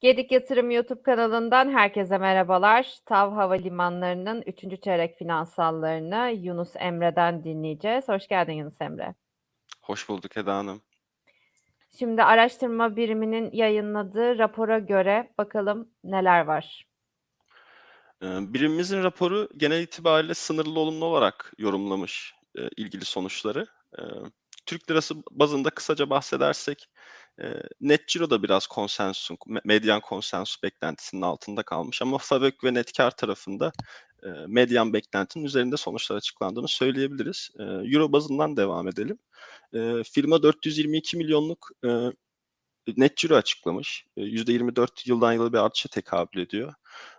Gedik Yatırım YouTube kanalından herkese merhabalar. TAV Havalimanları'nın 3. çeyrek finansallarını Yunus Emre'den dinleyeceğiz. Hoş geldin Yunus Emre. Hoş bulduk Eda Hanım. Şimdi araştırma biriminin yayınladığı rapora göre bakalım neler var. Ee, Birimimizin raporu genel itibariyle sınırlı olumlu olarak yorumlamış e, ilgili sonuçları. Ee, Türk lirası bazında kısaca bahsedersek e, net ciro da biraz konsensusun, me- medyan konsensus beklentisinin altında kalmış ama FAVÖK ve net kar tarafında medyan beklentinin üzerinde sonuçlar açıklandığını söyleyebiliriz. Euro bazından devam edelim. Firma 422 milyonluk net ciro açıklamış. E, %24 yıldan yıla bir artışa tekabül ediyor.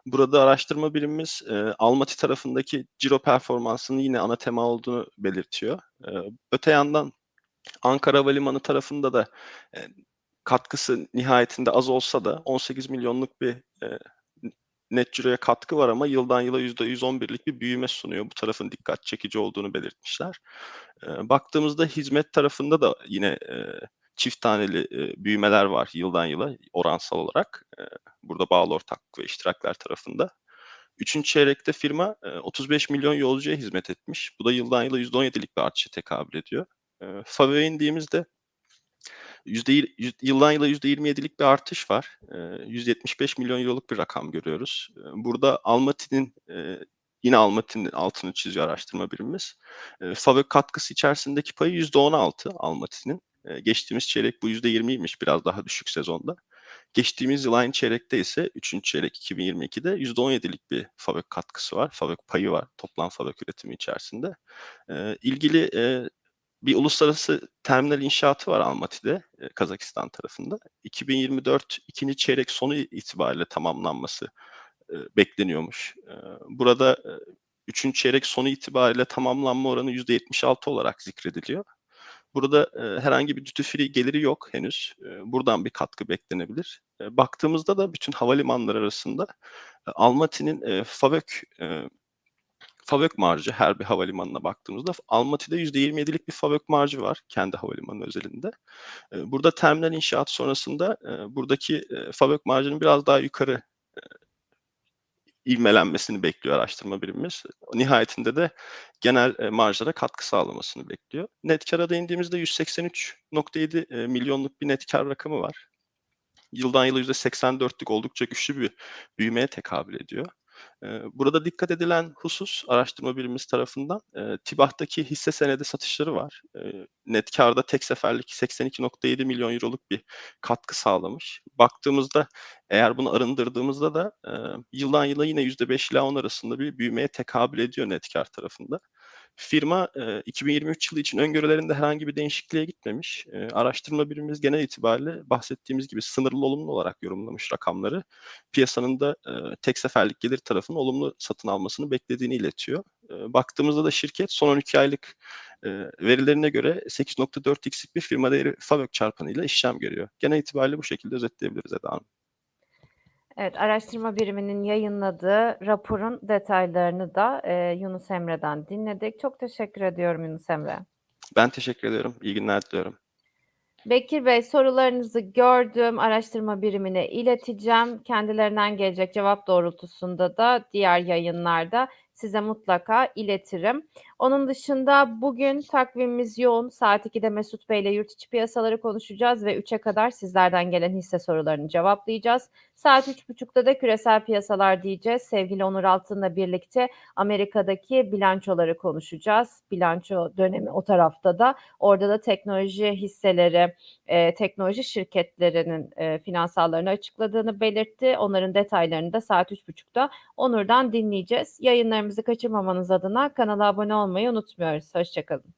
Burada araştırma birimimiz e, Almaty tarafındaki ciro performansının yine ana tema olduğunu belirtiyor. Öte yandan Ankara Havalimanı tarafında da katkısı nihayetinde az olsa da 18 milyonluk bir e, net ciroya katkı var ama yıldan yıla %111'lik bir büyüme sunuyor. Bu tarafın dikkat çekici olduğunu belirtmişler. E, baktığımızda hizmet tarafında da yine e, çift taneli e, büyümeler var yıldan yıla oransal olarak. E, burada bağlı ortaklık ve iştirakler tarafında. Üçüncü çeyrekte firma e, 35 milyon yolcuya hizmet etmiş. Bu da yıldan yıla %17'lik bir artışa tekabül ediyor. E, FAVÖ'ye indiğimizde yüzde, yüz- yıldan yıla %27'lik bir artış var. E, 175 milyon euroluk bir rakam görüyoruz. Burada Almaty'nin e, yine Almaty'nin altını çiziyor araştırma birimimiz. E, katkısı içerisindeki payı %16 Almaty'nin. Geçtiğimiz çeyrek bu %20'ymiş biraz daha düşük sezonda. Geçtiğimiz yıl aynı çeyrekte ise 3. çeyrek 2022'de %17'lik bir FAVÖK katkısı var. FAVÖK payı var toplam FAVÖK üretimi içerisinde. E, ilgili e, bir uluslararası terminal inşaatı var Almaty'de, e, Kazakistan tarafında. 2024 ikinci çeyrek sonu itibariyle tamamlanması e, bekleniyormuş. E, burada üçüncü çeyrek sonu itibariyle tamamlanma oranı %76 olarak zikrediliyor. Burada herhangi bir duty free geliri yok henüz. Buradan bir katkı beklenebilir. Baktığımızda da bütün havalimanları arasında Almaty'nin FAVÖK FAVÖK marjı her bir havalimanına baktığımızda Almaty'de %27'lik bir FAVÖK marjı var kendi havalimanı özelinde. E, Burada terminal inşaat sonrasında e, buradaki e, FAVÖK marjının biraz daha yukarı e, ivmelenmesini bekliyor araştırma birimimiz. Nihayetinde de genel e, marjlara katkı sağlamasını bekliyor. Net kara değindiğimizde 183.7 e, milyonluk bir net kar rakamı var. Yıldan yıla %84'lük oldukça güçlü bir büyümeye tekabül ediyor. Burada dikkat edilen husus araştırma birimimiz tarafından eee, TİBAH'taki hisse senedi satışları var. Net kârda tek seferlik 82.7 milyon euroluk bir katkı sağlamış. Baktığımızda eğer bunu arındırdığımızda da eee, yıldan yıla yine %5 ile 10 arasında bir büyümeye tekabül ediyor net kâr tarafında. Firma eee, 2023 yılı için öngörülerinde herhangi bir değişikliğe gitmemiş. Araştırma birimimiz genel itibariyle bahsettiğimiz gibi sınırlı olumlu olarak yorumlamış rakamları. Piyasanın da tek seferlik gelir tarafının olumlu satın almasını beklediğini iletiyor. Baktığımızda da şirket son 12 aylık verilerine göre 8.4x'lik bir firma değeri FAVÖK çarpanıyla işlem görüyor. Genel itibariyle bu şekilde özetleyebiliriz Eda Hanım. Evet, araştırma biriminin yayınladığı raporun detaylarını da e, Yunus Emre'den dinledik. Çok teşekkür ediyorum Yunus Emre. Ben teşekkür ediyorum. İyi günler diliyorum. Bekir Bey sorularınızı gördüm. Araştırma birimine ileteceğim. Kendilerinden gelecek cevap doğrultusunda da diğer yayınlarda size mutlaka iletirim. Onun dışında bugün takvimimiz yoğun. Saat 2'de Mesut Bey ile yurt içi piyasaları konuşacağız ve 3'e kadar sizlerden gelen hisse sorularını cevaplayacağız. Saat 3.30'da da küresel piyasalar diyeceğiz. Sevgili Onur Altın'la birlikte Amerika'daki bilançoları konuşacağız. Bilanço dönemi o tarafta da. Orada da teknoloji hisseleri, e, teknoloji şirketlerinin e, finansallarını açıkladığını belirtti. Onların detaylarını da saat 3.30'da Onur'dan dinleyeceğiz. Yayınlarımızı kaçırmamanız adına kanala abone olmayı unutmuyoruz. Hoşçakalın.